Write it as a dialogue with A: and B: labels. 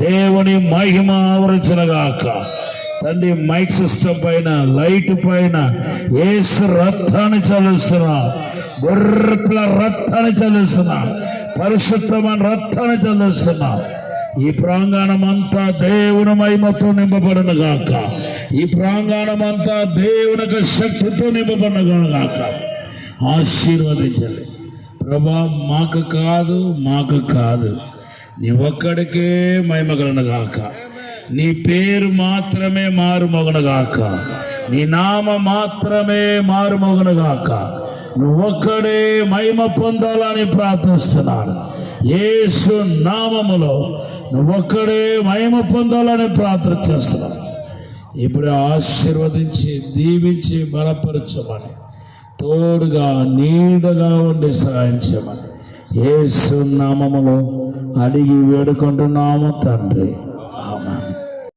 A: దేవుని మహిమ ఆవరించనగాక. తండ్రి mic system పైన లైట్ పైన ఏసు రక్తాన్ని చల్లిస్తున్నా. గొర్రెల రక్తాన్ని చల్లిస్తున్నా. పరిశుద్ధమైన రక్తాన్ని చల్లిస్తున్నా. ఈ ప్రాంగణం అంతా దేవుని మహిమతో నింపబడను గాక ఈ ప్రాంగణం అంతా దేవుని శక్తితో నింపబడను గాక ఆశీర్వదించాలి ప్రభా మాకు కాదు మాకు కాదు. నీ ఒక్కడికే మహిమగలను నీ పేరు మాత్రమే మారుమోగనుగాక నీ నామ మాత్రమే మారుమోగనుగాక నువ్వొక్కడే మహిమ పొందాలని ప్రార్థిస్తున్నాను ఏసు నామములో నువ్వొక్కడే మహిమ పొందాలని ప్రార్థన చేస్తున్నాను ఇప్పుడు ఆశీర్వదించి దీవించి బలపరచమని తోడుగా నీడగా ఉండి సహాయం చేయమని యేసు నామములో అడిగి వేడుకుంటున్నాము తండ్రి. అవునా